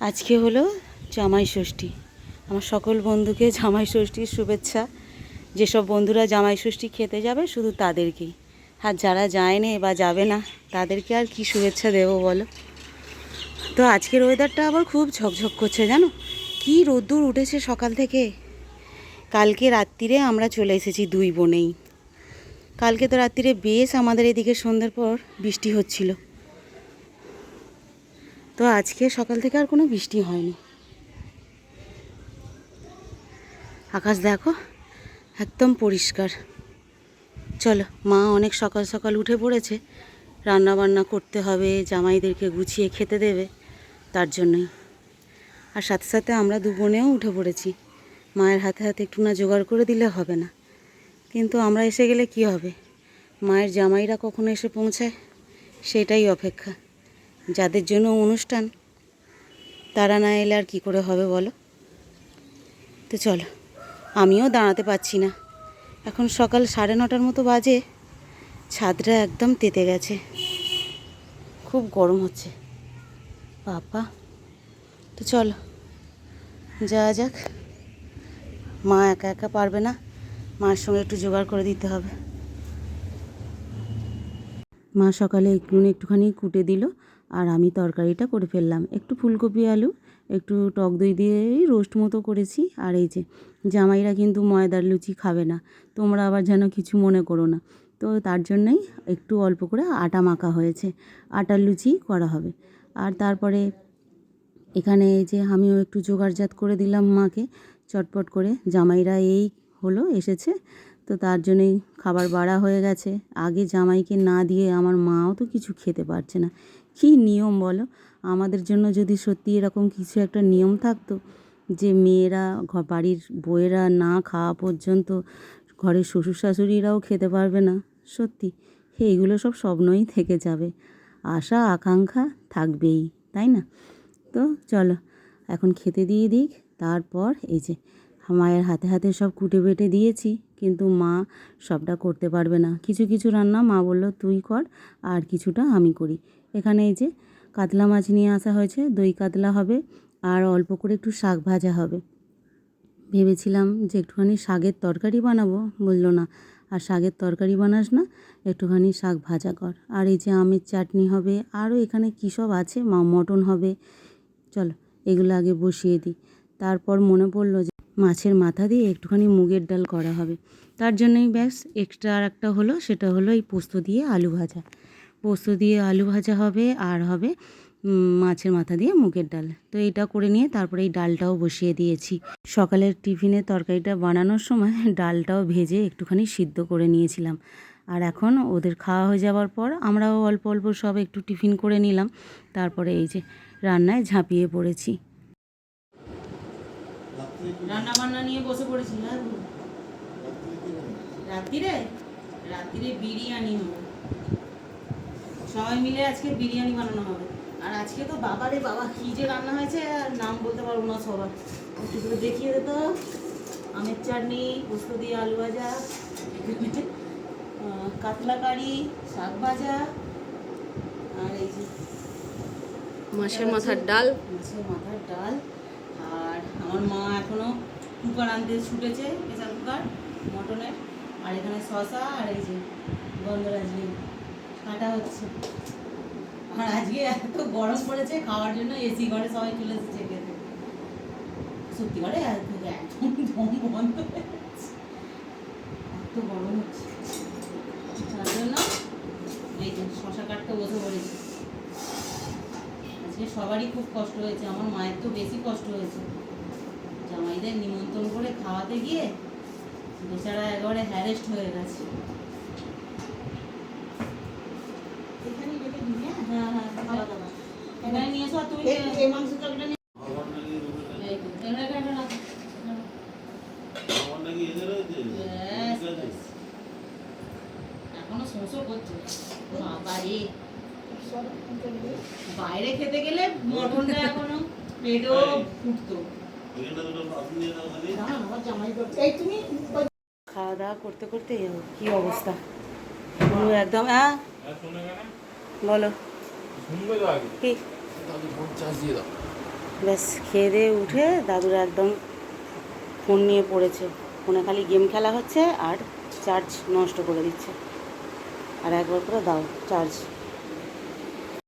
আজকে হলো জামাই ষষ্ঠী। আমার সকল বন্ধুকে জামাই ষষ্ঠীর শুভেচ্ছা। যেসব বন্ধুরা জামাই ষষ্ঠী খেতে যাবে শুধু তাদেরকেই। আর যারা যায়নি বা যাবে না, তাদেরকে আর কি শুভেচ্ছা দেবো বলো? তো আজকের ওয়েদারটা আবার খুব ঝকঝক করছে জানো? কি রোদ্দুর উঠেছে সকাল থেকে? কালকে রাত্রিরে আমরা চলে এসেছি দুই বোনেই। কালকে তো রাত্রিরে বেশ আমাদের এদিকে সন্ধ্যের পর বৃষ্টি হচ্ছিল। তো আজকে সকাল থেকে আর কোনো বৃষ্টি হয়নি। আকাশ দেখো, একদম পরিষ্কার। চলো, মা অনেক সকাল সকাল উঠে পড়েছে। রান্না বান্না করতে হবে, জামাইদেরকে গুছিয়ে খেতে দেবে, তার জন্যই। আর সাথে সাথে আমরা দু বোনেও উঠে পড়েছি। মায়ের হাতে হাতে একটু না জোগাড় করে দিলে হবে না। কিন্তু আমরা এসে গেলে কি হবে? মায়ের জামাইরা কখনো এসে পৌঁছায়, সেটাই অপেক্ষা। যাদের জন্য অনুষ্ঠান, তারা না এলে আর কী করে হবে বলো? তো চলো, আমিও দাঁড়াতে পারছি না। এখন সকাল সাড়ে নটার মতো বাজে, ছাদটা একদম তেতে গেছে। খুব গরম হচ্ছে। বাবা, তো চলো, যাওয়া যাক। মা একা একা পারবে না, মার সঙ্গে একটু জোগাড় করে দিতে হবে। মা সকালে একটু একটুখানি কুটে দিল আর আমি তরকারিটা করে ফেললাম। একটু ফুলকপি, আলু, একটু টক দই দিয়ে এই রোস্ট মতো করেছি। আর এই যে জামাইরা কিন্তু ময়দার লুচি খাবে না। তোমরা আবার যেন কিছু মনে করো না। তো তার জন্যই একটু অল্প করে আটা মাখা হয়েছে। আটার লুচি করা হবে। আর তারপরে এখানে এই যে আমিও একটু জোগাড়জাত করে দিলাম মাকে। চটপট করে। জামাইরা এই হলো, এসেছে। তো তার জন্যই খাবার বাড়া হয়ে গেছে। আগে জামাইকে না দিয়ে আমার মাও তো কিছু খেতে পারছে না। কী নিয়ম বলো? আমাদের জন্য যদি সত্যি এরকম কিছু একটা নিয়ম থাকতো যে মেয়েরা বাড়ির বউয়েরা না খাওয়া পর্যন্ত ঘরের শ্বশুর শাশুড়িরাও খেতে পারবে না। সত্যি, হে এইগুলো সব স্বপ্নই থেকে যাবে। আশা, আকাঙ্ক্ষা থাকবেই, তাই না? তো চলো, এখন খেতে দিয়ে দিক। তারপর এই যে মায়ের হাতে হাতে সব কুটে বেটে দিয়েছি, কিন্তু মা সবটা করতে পারবে না। কিছু কিছু রান্না মা বলল, তুই কর, আর কিছুটা আমি করি। এখানে এই যে কাতলা মাছ নিয়ে আসা হয়েছে, দই কাতলা হবে, আর অল্প করে একটু শাক ভাজা হবে। ভেবেছিলাম যে একটুখানি শাকের তরকারি বানাবো, বলল, না, আর শাকের তরকারি বানাস না, একটুখানি শাক ভাজা কর। আর এই যে আমের চাটনি হবে, আরও এখানে কী সব আছে, মা, মটন হবে। চলো, এগুলো আগে বসিয়ে দিই। তারপর মনে পড়ল মাছের মাথা দিয়ে একটুখানি মুগের ডাল করা হবে। তার জন্যই ব্যাস এক্সট্রা আর একটা হলো, সেটা হলো এই পোস্ত দিয়ে আলু ভাজা। পোস্ত দিয়ে আলু ভাজা হবে আর হবে মাছের মাথা দিয়ে মুগের ডাল। তো এইটা করে নিয়ে তারপরে এই ডালটাও বসিয়ে দিয়েছি। সকালের টিফিনে তরকারিটা বানানোর সময় ডালটাও ভেজে একটুখানি সিদ্ধ করে নিয়েছিলাম। আর এখন ওদের খাওয়া হয়ে যাওয়ার পর আমরাও অল্প অল্প সব একটু টিফিন করে নিলাম। তারপরে এই যে রান্নায় ঝাঁপিয়ে পড়েছি। রান্না বান্না নিয়ে বসে পড়েছি না রাত্রিরে? রাত্রিরে বিরিয়ানি হবে। সবাই মিলে আজকে বিরিয়ানি বানানো হবে। আর আজকে তো বাবারে বাবা কি যে রান্না হয়েছে আর নাম বলতে পারব না সবার। একটু করে দেখিয়ে দিত আমের চাটনি পোস্ত দিয়ে আলু ভাজা কাতলা কারি শাক ভাজা আর এই যে মাছের মাথার ডাল। মাছের মাথার ডাল। আর আমার মা এখনও কুকার আনতে ছুটেছে প্রেশার কুকার, মটনের, আর এখানে শশা আর এই যে গন্ধরাজি কাটা হচ্ছে। আর আজকে এত গরম পড়েছে খাওয়ার জন্য এসি ঘরে সবাই চলে এসেছে খেতে। সত্যি করে একদম দম বন্ধ হয়ে যাচ্ছে। এত গরম হচ্ছে তার জন্য এই যে শশা কাটতে বসে পড়েছি আজকে সবারই খুব কষ্ট হয়েছে আমার মায়ের তো বেশি কষ্ট হয়েছে। জামাইদের নিমন্ত্রণ করে খাওয়াতে গিয়ে বেচারা একেবারে হ্যারেস্ট হয়ে গেছে। হ্যাঁ? হ্যাঁ খাওয়া দাওয়া। এখানে নিয়ে এসো তুমি এই শোষো করছে। বাবা রে বাইরে খেতে গেলে মটনটা এখনও পেটেও ফুটতো। খাওয়া দাওয়া করতে করতে কি অবস্থা? একদম হ্যাঁ বলো। কি? ব্যাস খেয়ে দিয়ে উঠে দাদুরা একদম ফোন নিয়ে পড়েছে। ফোনে খালি গেম খেলা হচ্ছে আর চার্জ নষ্ট করে দিচ্ছে। আর একবার করে দাও চার্জ।